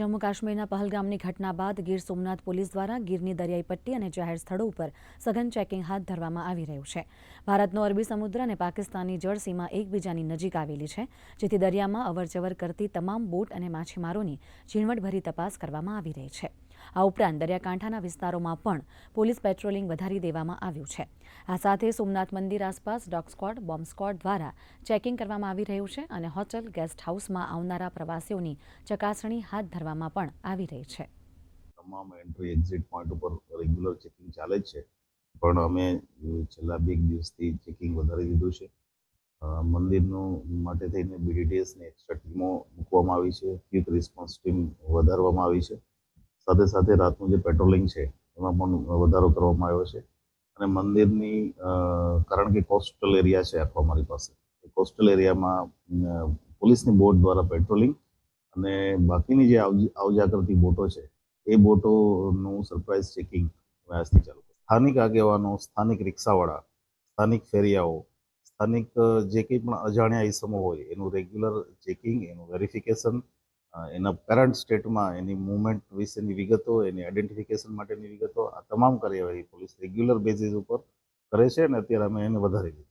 જમ્મુ કાશ્મીરના પહલગામની ઘટના બાદ ગીર સોમનાથ પોલીસ દ્વારા ગીરની દરિયાઈ પટ્ટી અને જાહેર સ્થળો ઉપર સઘન ચેકિંગ હાથ ધરવામાં આવી રહ્યું છે. ભારતનો અરબી સમુદ્ર અને પાકિસ્તાનની જળસીમા એકબીજાની નજીક આવેલી છે, જેથી દરિયામાં અવરજવર કરતી તમામ બોટ અને માછીમારોની ઝીણવટભરી તપાસ કરવામાં આવી રહી છે. આ ઉપરાંત દરિયાકાંઠાના વિસ્તારોમાં પણ પોલીસ પેટ્રોલિંગ વધારી દેવામાં આવ્યું છે. આ સાથે સોમનાથ મંદિર આસપાસ ડોગ સ્ક્વોડ બોમ્બ સ્ક્વોડ દ્વારા ચેકિંગ કરવામાં આવી રહ્યું છે અને હોટલ ગેસ્ટ હાઉસમાં આવનારા પ્રવાસીઓની ચકાસણી હાથ ધરવામાં પણ આવી રહી છે. તમામ એન્ટ્રી એક્ઝિટ પોઈન્ટ ઉપર રેગ્યુલર ચેકિંગ ચાલે છે. પણ અમે છેલ્લા બે દિવસથી ચેકિંગ વધારી દીધું છે. મંદિરનું માટે થઈને બીડીટીએસની એક્સ્ટ્રા ટીમો મૂકવામાં આવી છે. ક્વિક રિસ્પોન્સ ટીમ વધારવામાં આવી છે. સાથે સાથે રાતનું જે પેટ્રોલિંગ છે, એમાં પણ વધારો કરવામાં આવ્યો છે અને મંદિરની કારણ કે કોસ્ટલ એરિયા છે આખો અમારી પાસે કોસ્ટલ એરિયામાં પોલીસની બોટ દ્વારા પેટ્રોલિંગ અને બાકીની જે આવજ- કરતી બોટો છે, એ બોટોનું સરપ્રાઇઝ ચેકિંગ હવે આજથી ચાલુ. સ્થાનિક આગેવાનો, સ્થાનિક રિક્ષાવાળા, સ્થાનિક ફેરિયાઓ, સ્થાનિક જે કંઈ પણ અજાણ્યા ઇસમો હોય, એનું રેગ્યુલર ચેકિંગ, એનું વેરિફિકેશન એના કરંટ સ્ટેટમાં એની મુવમેન્ટ વિશેની વિગતો, એની આઈડેન્ટિફિકેશન માટેની વિગતો આ તમામ કાર્યવાહી પોલીસ રેગ્યુલર બેઝિસ ઉપર કરે છે અને અત્યારે અમે એને વધારી દીધી.